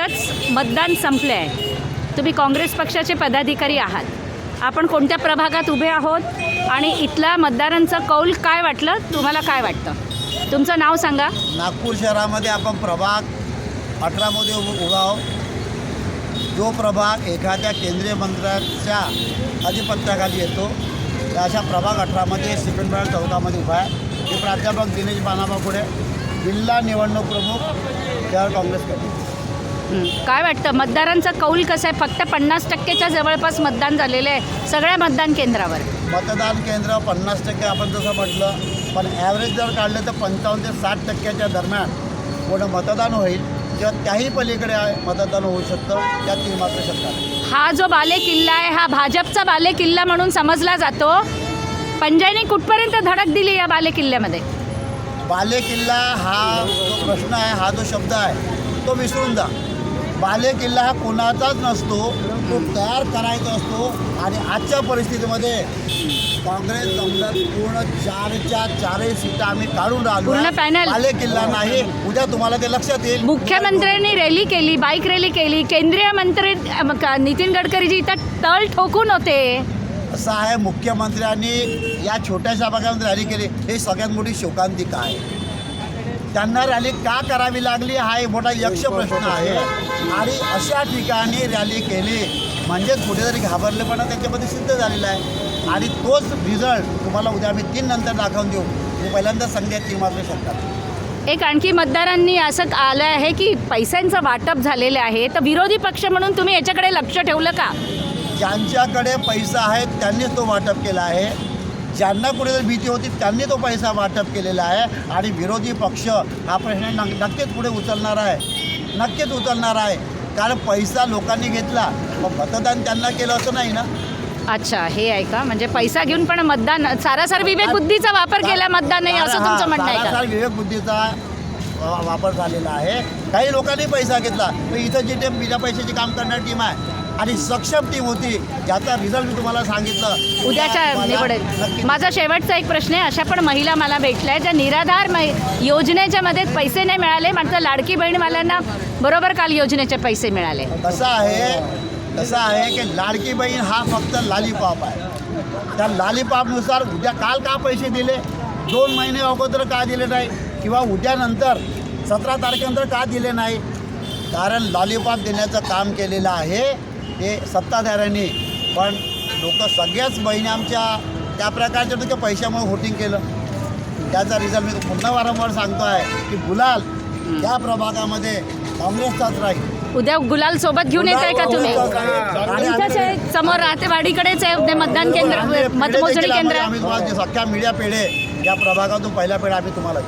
नुकतंच मतदान संपले आहे तुम्ही काँग्रेस पक्षाचे पदाधिकारी आहात. आपण कोणत्या प्रभागात उभे आहोत आणि इथला मतदारांचा कौल काय वाटलं? तुम्हाला काय वाटतं? तुमचं नाव सांगा. नागपूर शहरामध्ये आपण प्रभाग अठरामध्ये उभ उभा आहोत. जो प्रभाग एखाद्या केंद्रीय मंत्र्याच्या अधिपत्याखाली येतो त्या अशा प्रभाग अठरामध्ये सिकंदराव चौकामध्ये उभा आहे. मी प्राध्यापक दिनेश बानाबा पुढे जिल्हा निवडणूक प्रमुख शहर काँग्रेस कमिटी काय वाटतं? मतदारांचा कौल कसा आहे? फक्त पन्नास टक्केच्या जवळपास मतदान झालेलं आहे. सगळ्या मतदान केंद्रावर. मतदान केंद्र पन्नास टक्के आपण जसं म्हटलं पण ॲव्हरेज जर काढलं तर पंचावन्न ते साठ टक्क्याच्या दरम्यान कोणं मतदान होईल किंवा त्याही पलीकडे मतदान होऊ शकतं. त्यात ती मात्र शक्यता आहे. हा जो बाले किल्ला आहे हा भाजपचा बाले किल्ला म्हणून समजला जातो. पंजाईने कुठपर्यंत धडक दिली या बाले किल्ल्यामध्ये बाले किल्ला हा जो प्रश्न आहे हा जो शब्द आहे तो विसरून जा. बाले किल्ला हा कोणाचाच नसतो तो तयार करायचा असतो आणि आजच्या परिस्थितीमध्ये काँग्रेस जमलं पूर्ण चारच्या चारही सीटा आम्ही काढून राहिलो पूर्ण पॅनल. बाले किल्ला नाही उद्या तुम्हाला ते लक्षात येईल. मुख्यमंत्र्यांनी रॅली केली बाईक रॅली केली. केंद्रीय मंत्री अम, का- नितीन गडकरीजी इथं तळ ठोकून होते. असं आहे मुख्यमंत्र्यांनी या छोट्याशा भागामध्ये रॅली केली. ही सगळ्यात मोठी शोकांतिका आहे. त्यांना रॅली का करावी लागली हा एक मोठा यक्ष प्रश्न आहे. आणि अशा ठिकाणी रॅली केली म्हणजेच कुठेतरी घाबरलेपणा त्याच्यामध्ये सिद्ध झालेला आहे. आणि तोच रिझल्ट तुम्हाला उद्या आम्ही तीन नंतर दाखवून देऊ. मी पहिल्यांदा सांगण्यात तीन मात्र शकतात एक आणखी मतदारांनी असं आलं आहे की पैशांचं वाटप झालेलं आहे तर विरोधी पक्ष म्हणून तुम्ही याच्याकडे लक्ष ठेवलं का? ज्यांच्याकडे पैसा आहे त्यांनीच तो वाटप केला आहे. ज्यांना कुठेतरी भीती होती त्यांनी तो पैसा वाटप केलेला आहे आणि विरोधी पक्ष हा प्रश्न नक- नक्कीच पुढे उचलणार आहे. नक्कीच उचलणार आहे. कारण पैसा लोकांनी घेतला. मग मतदान त्यांना केलं असं नाही ना? अच्छा हे आहे का म्हणजे पैसा घेऊन पण मतदान सारासार विवेक बुद्धीचा वापर केला मतदान नाही असं तुमचं म्हणणं आहे का? सारासार विवेक बुद्धीचा वापर झालेला आहे. काही लोकांनी पैसा घेतला. तर इथं जी टीम बिना पैशाची काम करणारी टीम आहे. आणि सक्षम टीम होती. ज्याचा रिझल्ट मी तुम्हाला सांगितलं. उद्याच्या निवडेल माझा शेवटचा एक प्रश्न आहे. अशा पण महिला मला भेटल्या ज्या निराधार योजनेच्या मध्ये पैसे नाही मिळाले. मात्र लाडकी बहीणवाल्यांना बरोबर काल योजनेचे पैसे मिळाले. कसं आहे कसं आहे की लाडकी बहीण हा फक्त लालीपाप आहे. त्या लालीपापनुसार उद्या काल का पैसे दिले? दोन महिने अगोदर का दिले नाही? किंवा उद्यानंतर सतरा तारखेनंतर का दिले नाही? कारण लॉलीपॉप देण्याचं काम केलेलं आहे. ते सत्ताधाऱ्यांनी. पण लोक सगळ्याच बहिणी आमच्या त्या प्रकारच्या होत्या की पैशामुळे व्होटिंग केलं. त्याचा रिझल्ट मी पुन्हा वारंवार सांगतो आहे की गुलाल त्या प्रभागामध्ये काँग्रेसचाच राहील. उद्या गुलाल सोबत घेऊन येत आहे का तुम्ही? इथंच आहे समोर राहतेवाडीकडेच आहे ते मतदान केंद्र आम्ही मतमोजणी पेढे केंद्र. सख्या मीडिया पेढे या प्रभागातून पहिल्या पेढ्या आम्ही तुम्हाला